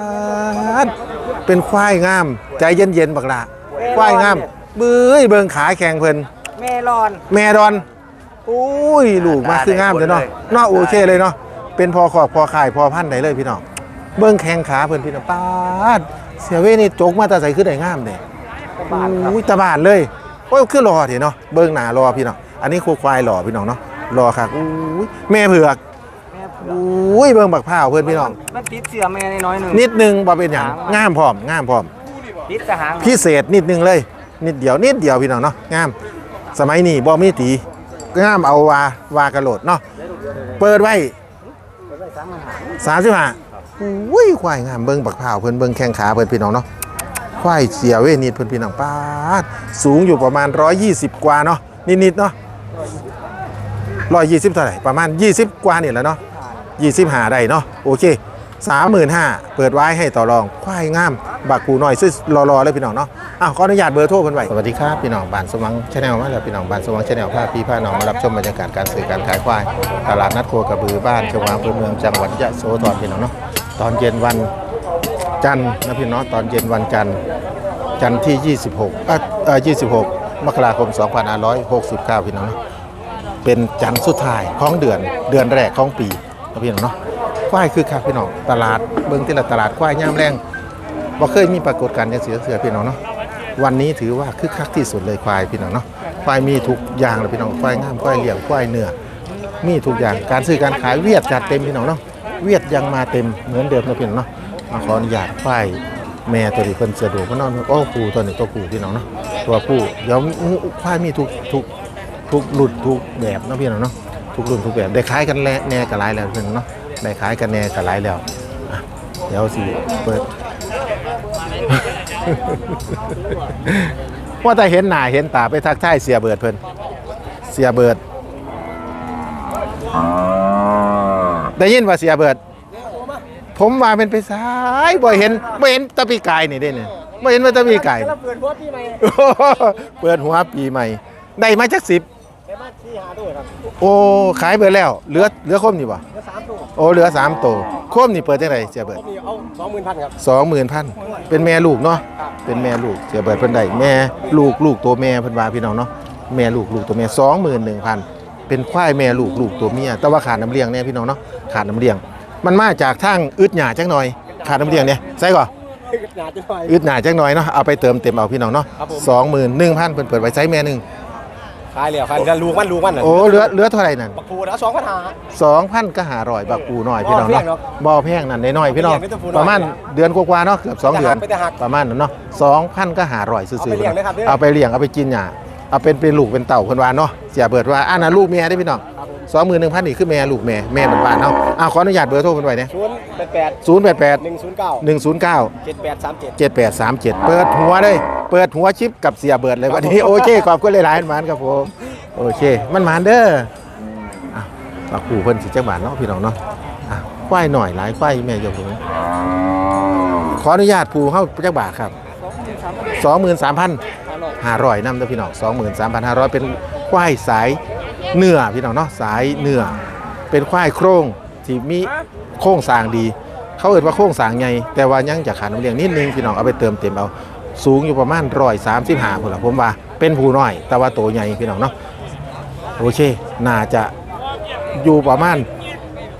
าดเป็นควายงาม ใจเย็นๆบักละควายงามเบื้อยเบิงขาแข็งเพิ่นเมลอน แม่ดอนอุ้ยลูกมาคืองามเลยเนาะเนาะโอเคเลยเนาะเป็นพอขอบพอขายพอพันธุ์ได้เลยพี่น้องเบิ้งแข้งขาเพิ่นพี่น้องปาดเสียเวนี่จกมาแตาใส่ขึ้นได้งามเด้อุ้ยตาบานเลยโอ้ยคือรอเถอะเนาะเบิ้งหน้ารอพี่น้องอันนี้ครูควายหล่อพี่น้องเนาะรอค่ะอุ้ยแม่เผือกแม่เผื อกอุ้ยเบิ้งบักพร้าวเพิ่นพี่น้อง มันติดเสือแม่น้อยๆหนึ่ง นิดนึงบ่เป็นหยังงามพร้อมงามพร้อม ติดแต่หางพิเศษนิดนึงเลย นิดเดียวนิดเดียวพี่น้องเนาะงาม สมัยนี้บ่มีตีงามเอาวาวากระโหลดเนาะเปิดไว้สามสิบห้าอุ้ยควายงามเบิ้งบักพร้าวเพิ่นเบิ้งแข้งขาเพิ่นพี่น้องเนาะควายเสียเวนิดเพิ่นพี่น้องป้าดสูงอยู่ประมาณ 120 กว่าเนาะนิดๆเนาะ120เท่าไหร่ประมาณ 20 กว่านี่แหละเนาะ 25ได้เนาะโอเค35,000เปิดไว้ให้ต่อรองควายงามบักกูน้อยซื้อรอๆเลยพี่น้องเนาะอ้าวขออนุญาตเบอร์โทรเพิ่นไว้สวัสดีครับพี่น้องบ้านสว่างชาแนลมาแล้วพี่น้องบ้านสว่างชาแนลพาพี่พาน้องมารับชมบรรยากาศการซื้อการขายควายตลาดนัดโคกระบือบ้านชวางอำเภอเมืองจังหวัดยะโสธรพี่น้องเนาะตอนเย็นวันจันทร์นะพี่น้องตอนเย็นวันจันทร์จันทร์ที่ 26เอ่อเอ่อ26 มกราคม 2569 พี่น้องเนาะเป็นจันทร์สุดท้ายของเดือนเดือนแรกของปี นะพี่น้องเนาะควายคือคักพี่น้องตลาดเบิ่งที่ละตลาดควายย่ามแรงบ่เคยมีปรากฏการณ์จังเสือเสือพี่น้องเนาะวันนี้ถือว่าคึกคักที่สุดเลยควายพี่น้องเนาะควายมีทุกอย่างเลยพี่น้องควายงามควายเหลี่ยมควายเนื้อมีทุกอย่างการซื้อการขายเวียดจัดเต็มพี่น้องเนาะเวียดยังมาเต็มเหมือนเดิมนะพี่น้องเนาะมาขออนุญาตควายแม่ตัวนี้เพิ่นสะดวกเพราะนอนโอ้ผู้ตัวนี้ตัวผู้พี่น้องเนาะตัวผู้เดี๋ยวควายมีทุกทุกทุกรุ่นทุกแบบนะพี่น้องเนาะ ทุกรุ่นทุกแบบได้ขายกันแน่กับหลายแล้วเพิ่นเนาะได้ขายกันแน่กับหลายแล้วเดี๋ยวสิเปิดว่าแต่เห็นหน้าเห็นตาไปทักทายเสียเบิดเพิ่นเสียเบิดได้ยินว่าเสียเบิด ผมว่าเป็นไปซ้ายบ่เห็นบ่เห็นตะปีกายนี่เด้เนี่ยบ่เห็นว่าตะปีกายแล้วเปิดหัวปีใหม่เปิดหัวปีใหม่ได้มาจักสิบ มาที่หาด้วยครับโอ้ขายเบิดแล้วเหลือเหลือคมนี่บ่แล้วสามตัวโอ้เหลือสามโตวคมนี่เปิดจังไดเสียเบิด ผมมีเอาสองหมื่นพันครับ สองหมื่นพันเป็นแม่ลูกเนาะเป็นแม่ลูกเสียเบิดเพิ่นได้แม่ลูกลูกตัวแม่เพิ่นว่าพี่น้องเนาะ แม่ลูกลูกตัวแม่สองหมื่นหนึ่งพันเป็นควายแม่ลูกลูกตัวเมีย แต่ว่าขาดน้ำเลี้ยงเนี่ยพี่น้องเนาะ ขาดน้ำเลี้ยง มันมาจากทางอึดหยาจังหน่อย ขาดน้ำเลี้ยงเนี่ยใส่ก่อนหนาจะหน่อย อึดหนาจังหน่อยเนาะ เอาไปเติมเต็มเอาพี่น้องเนาะครับผม สองหมื่นหนึ่งพันเพิ่นเปิดไว้ใช้แม่หนึ่ง ขายแล้วครับแล้วลูกมันลูกมันน่ะโอ้เหลือเหลือเท่าไหร่นั่นบักพูนะสองพันหา สองพันก็หาร่อยบักปูน้อยพี่น้องบ่แพเนาะงเนาะบ่อแพงนั่นน้อยๆพี่น้องไม่ต้องพูดน้อยประมาณเดือนกว่าๆเนาะเกือบสองเดือนไปแต่หักประมาณนั้นเนาะสองพันก็หาร่อยซื่อเอาไปเลี้ยงเลยครับเด้อ เอาไปเลี้ยงเอาไปกินหยาเอาเป็นเป็นลูกเป็นเต่าเพิ่นว่าเนาะเสียเบิดว่าอ่านะลูกเมียได้อพี่น้องครับผมสองหมื่นหนึ่งพันนี่คือแม่ลูกแม่แม่บ้านๆเนาะอ่าขออนุญาตเบอร์โทรเพิ่นไว้เนี่ยศูนย์แปดแปดศูนย์แปดแปดหนึ่งศูนย์เก้าหนึ่งศูนย์เก้า เจ็ดแปดสามเจ็ดเจ็ดแปดสามเจ็ดเปิดหัวเลย เปิดหัวชิปกับเสียเบิดเลยวันนี้โอเคขอบคุณหลายๆมันครับผมโอเค มันหมานเด้ออะปากผูเพิ่นสิจังหวานเนาะพี่น้องเนาะอะควายหน่อยหลายควายแม่ยกเลยขออนุญาตผูเข้าจักบาทครับสองหมื่นสามพันห้าร้อยนำเด้อพี่น้องสองหมื่นสามพันห้าร้อยเป็นควายสายเนื้อพี่น้องเนาะสายเนื้อเป็นควายโครงที่มีโครงสร้างดี เขาเอ่ยว่าโครงสร้างใหญ่แต่ว่ายังจะขาดน้ำเลี้ยงนิดนึงพี่น้องเอาไปเติมเต็มเอา สูงอยู่ประมาณร้อยสามสิบห้าพุ่นละผมว่า เป็นผู้น้อย แต่ว่าโตใหญ่พี่น้องเนาะโอเค น่าจะอยู่ประมาณ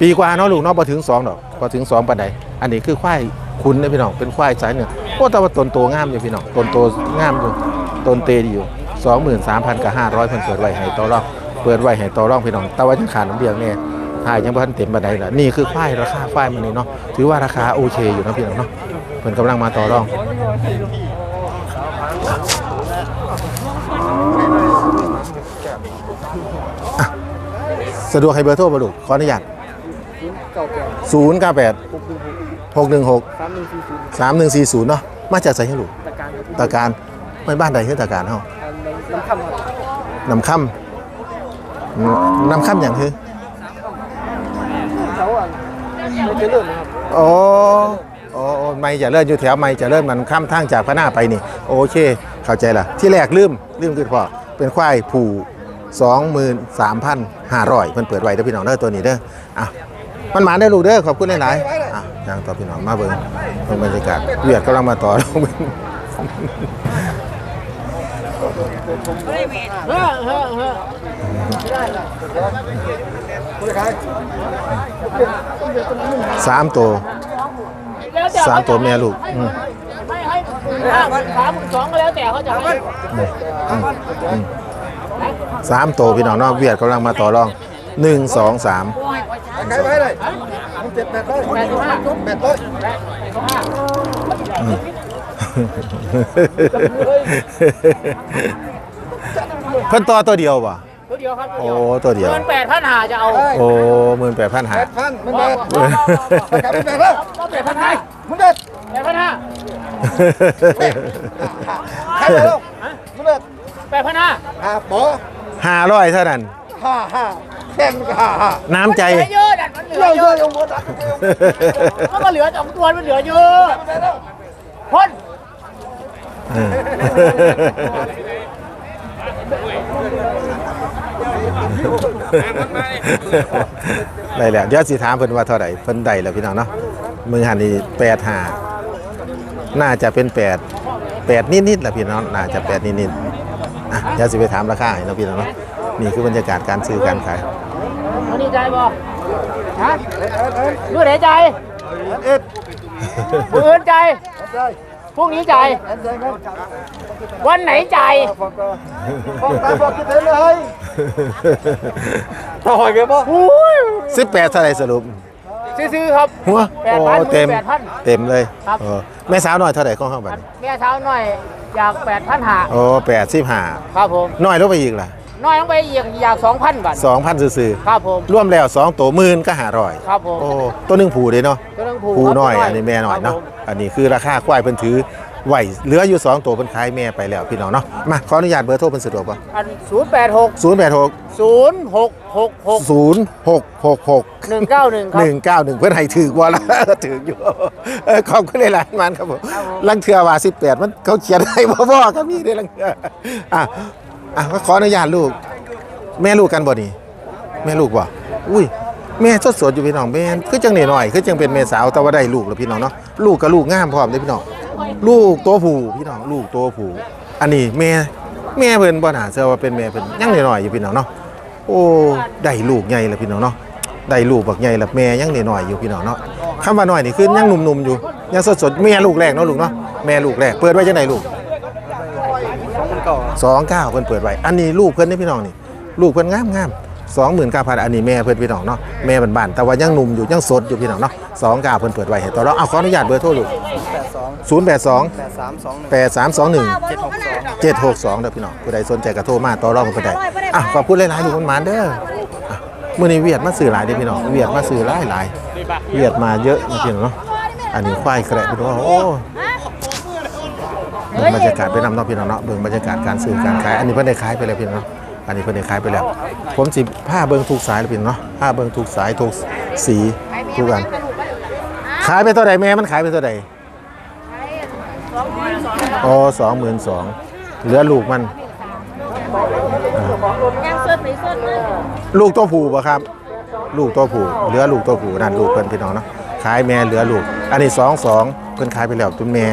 ปีกว่าเนาะลูกเนาะพอถึงสองดอกพอถึงสองปันใดอันนี้คือควายคุณนะพี่น้องเป็นควายสายเหนือโอ้แต่ว่าตนโตงามอยู่พี่น้องตนโตงามอยู่ตนเตดีอยู่สองหมื่นสามพันกับห้าร้อยพิ่นเปิดไว้ให้ต่อรองเปิดไว้ให้ต่อรองพี่น้องแต่ว่ายังขาดน้ำเลี้ยงเนี่ยถ่ายยังบ่ทันเต็มบันไดละนี่คือควายราคาควายมันนี่เนาะถือว่าราคาโอเคอยู่นะพี่น้องเนาะเพิ่นกำลังมาต่อรอง สะดวกให้เบอร์โทรบ่ลูกขออนุญาตเก้าแปด098 หกหนึ่งหก616 สามหนึ่งสี่ศูนย์3140เนาะมาจากไสให้ลูกตะการตาการไม่บ้านใดคือตาการเฮาน้ำคำครับนำค่ำอืมนำค่ำหยังคือเขาอะไม่เจริญนะครับโอ้โอ้โอ้ไม่จะเลื่อนอยู่แถวไม่จะเลื่อนมันข้ามทางจากพระหน้าไปนี่ โอเค เข้าใจละที่แรกลืมลืมคือพ่อเป็นควายผู สองหมื่นสามพันห้าร้อยเพิ่นเปิดไว้เด้อพี่น้องเด้อตัวนี้เด้ออะมันมาได้ลูกเด้อขอบคุณหลายๆอะย่างต่อพี่น้องมาเบิ่งเบิ่งบรรยากาศเวียดกำลังมาต่อลงสามตัวสามตัวแม่ลูกไม่ให้ห้สามสองก็แล้วแต่เขาจะให้ สามตัวพี่น้องเนาะเวียดกำลังมาต่อรองหนึ่งสองสามใครไปเลยเจ็ดแปดร้อยแปดสิบห้าแปดร้อยเพิ่นต่อตัวเดียวป่ะตัวเดียวครับโอ้ตัวเดียวเงินแปดพันหาจะเอาโอ้หมื่นแปดพันหาพันมันเด็ดกลับไปแปดแล้วแปดพันห้ามันเด็ดแปดพันห้าใครไปแล้วมันเด็ด แปดพันห้าห้าปอห้าร้อยเท่านั้นห้าห้าแข่งห้าห้าน้ำใจเยอะดันมันเหลือเยอะยังหมดมันก็เหลือสองตัวมันเหลือเยอะพ่นเออได้แล้วเดี๋ยวสิถามเพิ่นว่าเท่าไหร่เพิ่นได้แล้วพี่น้องเนาะมือหันนี่แปดห้าน่าจะเป็นแปดแปดนิดๆแหละพี่น้องน่าจะแปดนิดๆ อะเดี๋ยวสิไปถามราคาให้เนาะพี่น้องเนาะนี่คือบรรยากาศการซื้อการขายอันนี้ใจบ่ฮะรู้ไหนใจเอ็ดมือใจพรุ่งนี้ใจ วันไหนใจบอกตาบอกคิดถึงเลยถอยไปบ่สิบแปดเท่าไหร่สรุปซื้อๆครับหัวแปดโอ้พันเต็มแปดพันเต็มเลยครับเออแม่สาวหน่อยเท่าไหร่ของห้องบัดนี้แม่เช้าหน่อย อยากแปดพันหาโอ้แปดสิบห้าครับผมน้อยลงไปอีกล่ะน้อยต้องไปอีกอยากสองพันบาทสองพันซื่อครับผมๆร่วมแล้วสองตัวหมื่นก็หาร้อยครับผมโอ้ตัวหนึ่งผูเด้เนาะก็ต้องผูกผูครับน้อยผูกอันนี้แม่น้อยเนาะครับผมอันนี้คือราคาควายเพิ่นถือ ไหวเหลืออยู่สองตัวเพิ่นขายแม่ไปแล้วพี่น้องเนาะมาขออนุญาตเบอร์โทรเพิ่นสะดวกป่ะอันศูนย์แปดหกศูนย์แปดหกศูนย์หกหกหกศูนย์หกหกหกหนึ่งเก้าหนึ่งครับ หนึ่งเก้าหนึ่งเพื่อนให้ถือกว่าละ ถืออยู่เออขอบคุณหลายๆมันครับผมครับผม ลังเทือว่าสิบแปดมันเขาเขียนให้บ่บ่ก็มีได้ลังเทืออะอะก็ขออนุญาตลูก แม่ลูกกันบ่นี่แม่ลูกบ่อุ้ย แม่สดสดๆอยู่พี่น้องแม่คือจังหน่อยๆคือจังเป็นแม่สาวแต่ว่าได้ลูกแล้วพี่น้องเนาะลูกกับลูกงามพร้อมเลยพี่น้อง ลูกตัวผู้พี่น้องลูกตัวผู้อันนี้แม่แม่เพิ่นบ่น่าเชื่อว่าเป็นแม่เพิ่นยังหน่อยๆอยู่พี่น้องเนาะโอ้ได้ลูกใหญ่แล้วพี่น้องเนาะได้ลูกบักใหญ่ละแม่ยังน้อยๆอยู่พี่น้องเนาะคำว่าน้อยนี่คือยังหนุ่มๆอยู่ยังสดๆแม่ลูกแรกเนาะลูกเนาะแม่ลูกแรกเปิดไว้จังไดลูกสองเก้าเพิ่นเปิดไว้อันนี้ลูกเพิ่นนี่พี่น้องนี่ ลูกเพิ่นงามงามสองหมื่นเก้าพันอันนี้แม่เพิ่นพี่น้องเนาะแม่บ้านๆแต่ว่ายังหนุ่มอยู่ยังสดอยู่พี่น้องเนาะสองเก้าเพิ่นเปิดไว้ให้ต่อเราเอาขออนุญาตเบอร์โทรลูกแปดสอง ศูนย์แปดสองแปดสามสองหนึ่งแปดสามสองหนึ่งเจ็ดหกสองเจ็ดหกสองเด้อพี่น้องผู้ใดสนใจก็โทรมาต่อรองกันไปได้อะขอบคุณหลายๆทุกคนหมานเด้ออะมื้อนี้เวียดมาซื้อหลายเด้อพี่น้องเวียดมาซื้อหลายหลายๆเวียดมาเยอะนะพี่น้องเนาะอันนี้ควายแคระพี่น้องโอ้เบิ่งบรรยากาศไปนำเนาะพี่น้องเนาะเบิ่งบรรยากาศการซื้อการขาย อันนี้เพิ่นได้ขายไปแล้วพี่น้องเนาะอันนี้เพิ่นได้ขายไปแล้ว ผมสิผ้าเบิ่งทุกสายเลยพี่น้องเนาะผ้าเบิ่งทุกสายทุกสีทุกอันขายไปเท่าใดแม่มันขายไปเท่าใด อ๋อสองหมื่นสองเหลือลูกมันยังสดไม่สดเลยลูกตัวผู้ปะครับ ลูกตัวผู้เหลือลูกตัวผู้นั่นลูกเพิ่นพี่น้องเนาะขายแม่เหลือลูก อันนี้สองสองเพิ่นขายไปแล้วตุนแม่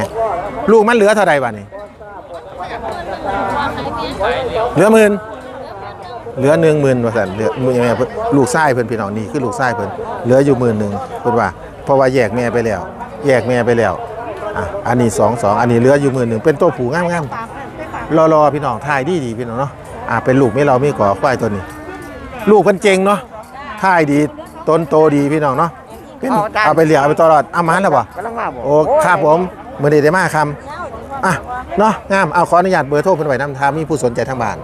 ลูกมันเหลือเท่าใดบ้านี้เหลือหมื่นเหลือหนึ่งหมื่นว่าสันเหลือมือแม่เพิ่นลูกไส้เพิ่นพี่น้องนี่คือลูกไส้เพิ่นเหลืออยู่หมื่นหนึ่งเพิ่นว่าเพราะว่าแยกแม่ไปแล้ว แยกแม่ไปแล้ว อะอันนี้สองสองอันนี้เหลืออยู่หมื่นหนึ่งเป็นตัวผู้งามๆรอรอพี่น้องทายดีดีพี่น้องเนาะอ่าเป็นลูกไม่เราไม่ก่อควายตัวนี้ ลูกเพิ่นเก่งเนาะทายดีต้นโตดีพี่น้องเนาะเป็นเอาไปเลี้ยงเอาไปตลอดเอามาแล้วบ่กำลังมาบ่โอ้ครับผมมื้อนี้ได้มาคำอะเนาะงามเอาขออนุญาตเบอร์โทรเพิ่นไว้นำทามีผู้สนใจทางบ้าน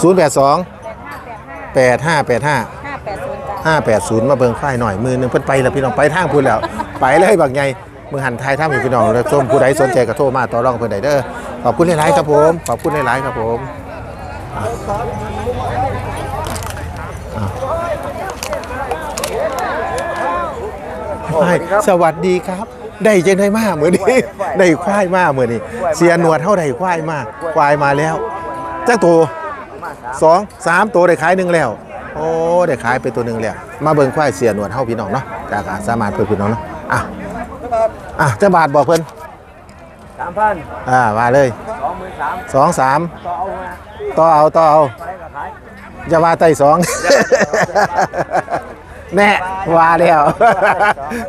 ศูนย์แปดสอง082แปดห้าแปดห้า8585ห้าแปดศูนย์จ้า580 มาเบิ่งควายหน่อยมือหนึงเพิ่นไปแล้วพี่น้องไปทางพุ่นแล้ว ไปเลยบักใหญ่ มือหันทายทางอยู่พี่น้องแล้วส้มผู้ใดสนใจก็โทรมาต่อรองเพิ่นได้เด้อขอบคุณหลายๆครับผมขอบคุณหลายๆครับผมอะอะสวัสดีครับ ได้จังได้มาเหมือนนี้ได้ควายมาเหมือนนี้เสียหนวดเท่าใดควายมาควายมาแล้วจ้าตัวสองสามตัวได้ขายหนึ่งแล้ว โอ้ได้ขายไปตัวหนึ่งแล้ว มาเบิ่งควายเสียหนวดเท่าพี่น้องเนาะจากอาสามารถเพื่อพี่น้องเนาะอะ อะจะบาทบอกเพิ่นสามพันอ่ามาเลยสองหมื่นสามสองสามต่อเอานะต่อเอาต่อเอาไปกับขายจะมาไต่สองแน่ว่าแล้ว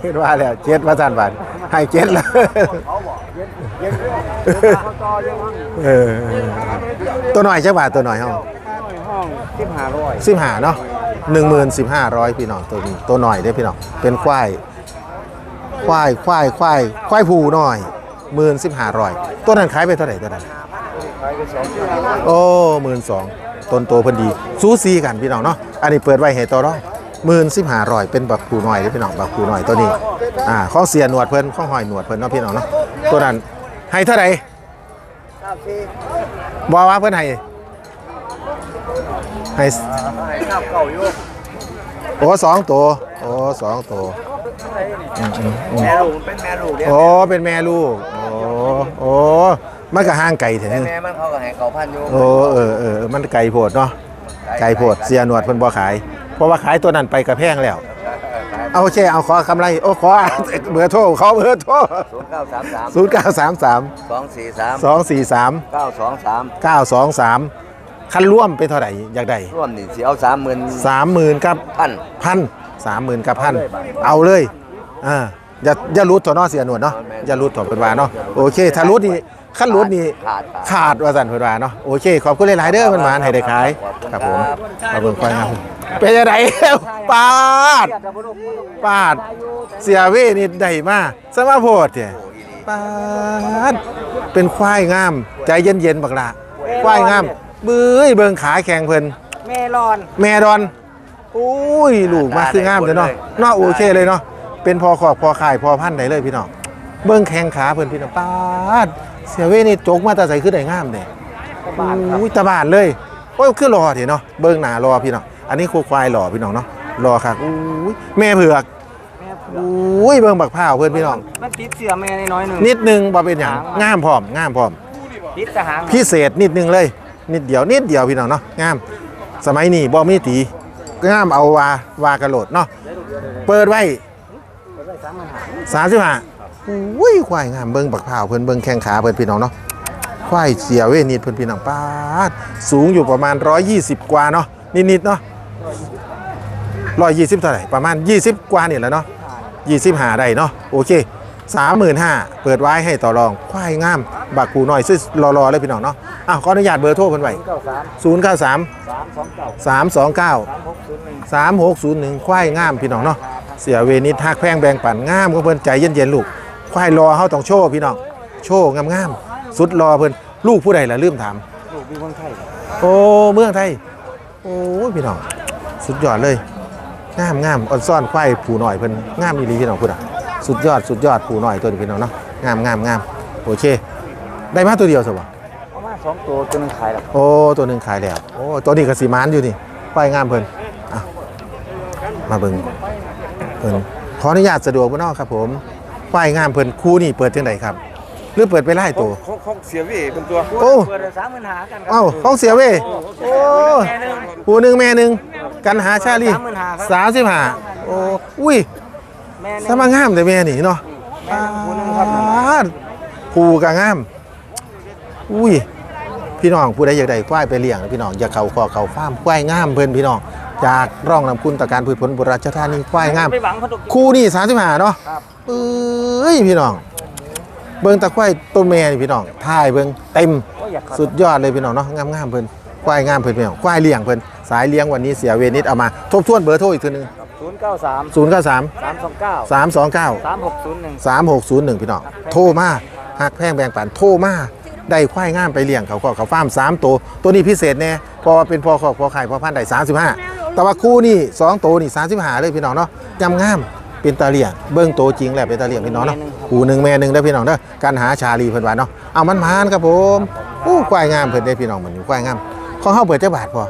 คิดว่าแล้วเจ็ดมาสันบาทให้เจ็ดแล้วเขาบอกเย็นเย็นเรื่องเขาต่อเรื่องห้องเออตัวหน่อยจักบาทตัวหน่อยเฮาห้องสิบห้าร้อยสิบห้าเนาะหนึ่งหมื่นสิบห้าร้อยพี่น้องตัวนี้ตัวหน่อยเด้อพี่น้องเป็นควาย ควายควายควายควายผูหน่อยหมื่นสิบห้าร้อยตัวนั้นขายไปเท่าไหร่ตัวนั้นโอ้หมื่นสองต้นโตเพิ่นดีซูซีกันพี่น้องเนาะอันนี้เปิดไว้ให้ต่อร้อยหมื่นสิบห้าร้อยเป็นบักผูหน่อยเด้อพี่น้องบักผูหน่อยตัวนี้อ่าข้องเสียหนวดเพิ่นข้องหอยหนวดเพิ่นเนาะพี่น้องเนาะตัวนั้นให้เท่าไหร่เก้าสี่บอกว่าเพิ่นให้ให้ให้ข้าวเก่าอยู่โอ้สองตัวโอ้สองตัว แม่ลูกเป็นแม่ลูกเดียวโอ้เป็นแม่ลูกโอ้โอ้มันก็ห่างไกลเถอะแม่มันเขาก็ให้เขาพันอยู่โอ้เออเออเออมันไกลโพดเนาะไกลโพดเสียหนวดเพิ่นบ่ขาย เพราะว่าขายตัวนั้นไปกระแพงแล้ว เอาโอเคเอาขอกำไรโอ้ขอเบอร์โทรขอเบอร์โทรศูนย์เก้าสามสาม0933สองสี่สาม243เก้าสองสาม923คันร่วมเป็นเท่าไหร่อยากได้ร่วมนี่สิเอาสามหมื่น30,000กับพันพัน สามหมื่นกับพันเอาเลยอ่าอย่าอย่ารุดถอดเนอเสียหนวดเนาะอย่ารุดถอดเป็นวาเนาะโอเคถ้ารุดนี่ขั้นรุดนี่ขาดขาดว่าสันเป็นวาเนาะโอเคขอบคุณหลายๆเด้อมันหมานให้ได้ขายครับผมมาเบิ่งควายงามเป็นยังไงปาดปาดเสียเวนี่ได้มาสมาโพดเนี่ยปาดเป็นควายงาม ใจเย็นๆบักละควายงามเบื้ยเบิ่งขาแข็งเพิ่นเมลอน แม่ดอน อุ้ยลูกมาคืองามเลยเนาะเนาะโอเคเลยเนาะเป็นพอขอบพอขายพอพันธุ์ได้เลยพี่น้องเบิ้งแข้งขาเพิ่นพี่น้องปาดเสียเว้ยนี่จกมาแตาใส่ขึ้นได้งามเด้อุ้ยตาบานเลยโอ้ยคือรอเถอะเนาะเบิ้งหน้ารอพี่น้องอันนี้คูควายหล่อพี่น้องเนาะรอค่ะอุ้ยแม่เผือกอุ้ยเบิ้งบักพร้าวเพิ่นพี่น้องมันติดเสือแม่น้อยหนึ่งนิดนึงบ่เป็นหยังงามพร้อมงามพร้อมติดทหารพิเศษนิดนึงเลย นิดเดียวนิดเดียวพี่น้องเนาะงาม สมัยนี้บ่มีตี งามเอาวาวากระโหลดเนาะเปิดไว้สามสิบห้าอุ้ยควายงามเบิ้งบักพร้าเพิ่นเบิ้งแข้งขาเพิ่นพี่น้องเนาะควายเสียเวนิดเพิ่นพี่น้องป้าดสูงอยู่ประมาณ 120 กว่าเนาะนิดๆเนาะ120 เท่าไหร่ประมาณ 20 กว่านี่แหละเนาะ25 ได้เนาะโอเค 35,000เปิดไว้ให้ต่อรอง ควายงาม บักกูน้อยซื้อรอๆเลยพี่น้องเนาะอ้าวขออนุญาตเบอร์โทรเพิ่นไว้เก้าสาม093สามสองเก้า329สามหกศูนย์หนึ่ง3601 ควายงามพี่น้องเนาะเสียเวนิดฮักแพงแบ่งปันงามก็เพิ่นใจเย็นๆลูก ควายรอเฮาต้องโชว์พี่น้องโชว์งามๆสุดรอเพิ่นลูกผู้ใดล่ะลืมถามลูกมีคนไทยโอ้เมืองไทยโอ้ยพี่น้องสุดยอดเลยงามงามอ่อนซ่อนควายผูหน่อยเพิ่นงามอีหลีพี่น้องพุ่นอะ สุดยอดสุดยอดผูหน่อยตัวนี้พี่น้องเนาะงามงามงามโอเค ได้มาตัวเดียวสิวะเอามาสองตัวตัวหนึงขายแล้วโอ้ตัวหนึ่งขายแล้วโอ้ตัวนี้ก็สีมานอยู่นี่ควายงามเพิ่นอะมาเบิ่งเพิ่นขออนุญาตสะดวกบ่เนาะครับผมควายงามเพิ่นคู่นี่เปิดจังไดครับ หรือเปิดไปไล่ตัวเขาเขาเสียเวยเป็นตัวโอ้ เปิดสามหมื่นหากันครัเอ้าของเสียเว้ยโอ้แม่หนึ่งผู้หนึ่งแม่หนึ่งกันหาชาลี35,000ครับสามสิบห้าโอ้อุ้ยแม่หนึ่ง สมางามแต่แม่นี่เนาะแม่หนึ่งผู้หนึ่งครับปาดผูกะงาม อุ้ย พี่น้องผู้ใดอยากได้ควายไปเลี้ยง พี่น้องอย่าเขาคอเขาฟาร์มควายงามเพิ่นพี่น้องจากร่องนำคุณตะการพืชผลบุราชธานีควายงามไปหวังพดุกคู่นี่สามสิบห้าเนาะครับเอ้ยพี่น้อง เบิ่งตะควายต้นแม่นี่พี่น้องถ่ายเบิ่งเต็มก็อยากขับสุดยอดเลยพี่น้องเนาะงามๆเพิ่นควายงามเพิ่นพี่น้องควายเลี้ยงเพิ่นสายเลี้ยงวันนี้เสียเวนิดเอามาทบทวนเบอร์โทรอีกทีนึง ศูนย์เก้าสาม0 9 3สามสองเก้า3 2 9สามหกศูนย์หนึ่ง 3 6 0 1 พี่น้อง โทรมาหักแพงแบ่งปันโทรมาได้ควายงามไปเลี้ยงเขาก็เขาฟาร์ม3ตัว ตัวนี้พิเศษแน่เพราะว่าเป็นพอขอกพอไข่พอพันธุ์ได้35 แต่ว่าคู่นี่2ตัวนี่35 เลยพี่น้องเนาะจำงามเป็นตาเลี้ยงเบิ้งโตวจริงแหละเป็นตาเลี้ยงพี่น้องเนาะคู่หนึ่งแม่หนึ่งได้อพี่น้องเด้อการหาชาลีเพิ่นว่าเนาะเอามันมานครับผมอู้ควายงามเพิ่นได้พี่น้องเหมือนควายงามของเฮาเปิดจักบาทพอ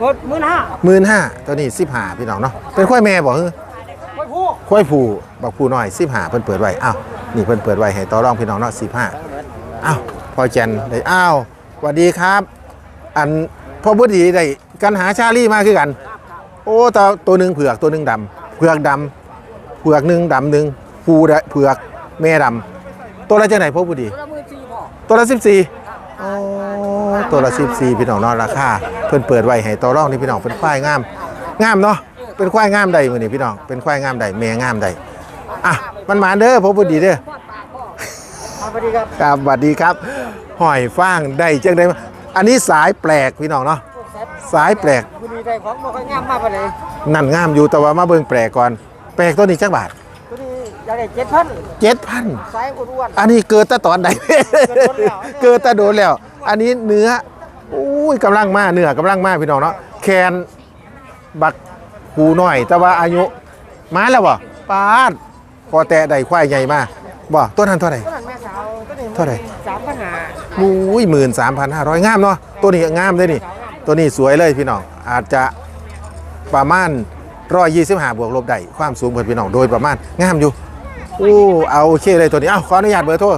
หมดหมื่นห้าหมื่นห้าตัวนี้สิบห้าพี่น้องเนาะเป็นควายแม่บอกเฮ้ยไม่พูดควายผูบักผูน้อยสิบห้าเพิ่นเปิดไว้อ้าวนี่เพิ่นเปิดไว้ให้ต่อรองพี่น้องเนาะสิบห้าอ้าวพอแจนได้อ้าวสวัสดีครับ อันพ่อบุตรีได้กันหาชาลี่มาคือกัน โอ้ตัวตัวหนึ่งเผือกตัวหนึ่งดำเผือกดำเผือกหนึ่งดำหนึ่งผูดะเผือกแม่ดำตัวละจะไหนพ่อผู้ดีตัวละสิบสี่โอ้ ตัวละสิบสี่พี่น้องเนาะราคาเพิ่นเปิดไว้ให้ต่อรองนี่พี่น้องเป็นควายงามงามเนาะเป็นควายงามใดมื้อนี้พี่น้องเป็นควายงามใดแม่งามใดอะมันมาเด้อพ่อผู้ดีเด้อสวัสดีครับครับสวัสดีครับหอยฟางได้จังได้มาอันนี้สายแปลกพี่น้องเนาะสายแปลกคุณมีได้ของบ่ค่อยงามมากปานใดนั่นงามอยู่แต่ว่ามาเบิ่งแปลกก่อนแปลกตัวนี้จักบาทตัวนี้อยากได้เจ็ดพันเจ็ดพันสายอ้วนอันนี้เกิดแต่ตอนใดเกิดแต่โดนแล้ว อันนี้เนื้ออุ้ยกำลังมาเนื้อกำลังมาพี่น้องเนาะแคนบักหูน้อย แต่ว่าอายุมาแล้วบ่ปาดพอแตะได้ควายใหญ่มาบ่ตัวนั้นเท่าไหร่ๆตัวนั้นแม่สาวตัวนี้เท่าไหร่สามพันหาอุ้ยหมื่นสามพันห้าร้อยงามเนาะตัวนี้งามเลยนี่ตัวนี้สวยเลยพี่น้องอาจจะประมาณร้อยยี่สิบห้าบวกลบได้ความสูงเพิ่นพี่น้องโดยประมาณงามอยู่โอ้เอาโอเคเลยตัวนี้เอ้าขออนุญาตเบอร์โทร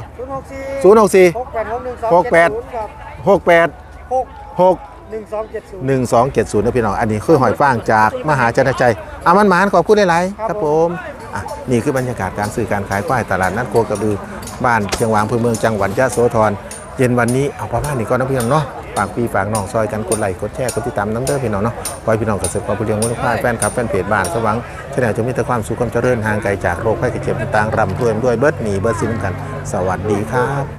ศูนย์หกสี่ศูนย์ หกสี่หกแปดหกหนึ่งสองหกแปดครับหกหก หนึ่งสองเจ็ดศูนย์หนึ่งสองเจ็ดศูนย์นะพี่น้อง อันนี้คือหอยฟางจากมหาจันทใจอามันหมานขอบคุณหลายๆครับผมอะนี่คือบรรยากาศการซื้อการขายควายตลาดนัดโคกระบือบ้านเชียงหวางอำเภอเมืองจังหวัดยะโสธรเย็นวันนี้เอาประมาณนี้ก่อนนะพี่น้องเนาะฝากพี่ฝากน้องซอยกันกดไลค์กดแชร์กดติดตามน้ำเด้อพี่น้องเนาะขอให้พี่น้องเกษตรกรผู้เลี้ยงวัวควายแฟนคลับแฟนเพจบ้านสว่างชแนลจะมีแต่ความสุขความเจริญห่างไกลจากโรคภัยไข้เจ็บต่างๆร่ำรวยด้วยเบิร์ดหนีเบิร์ดซิมกัน สวัสดีครับ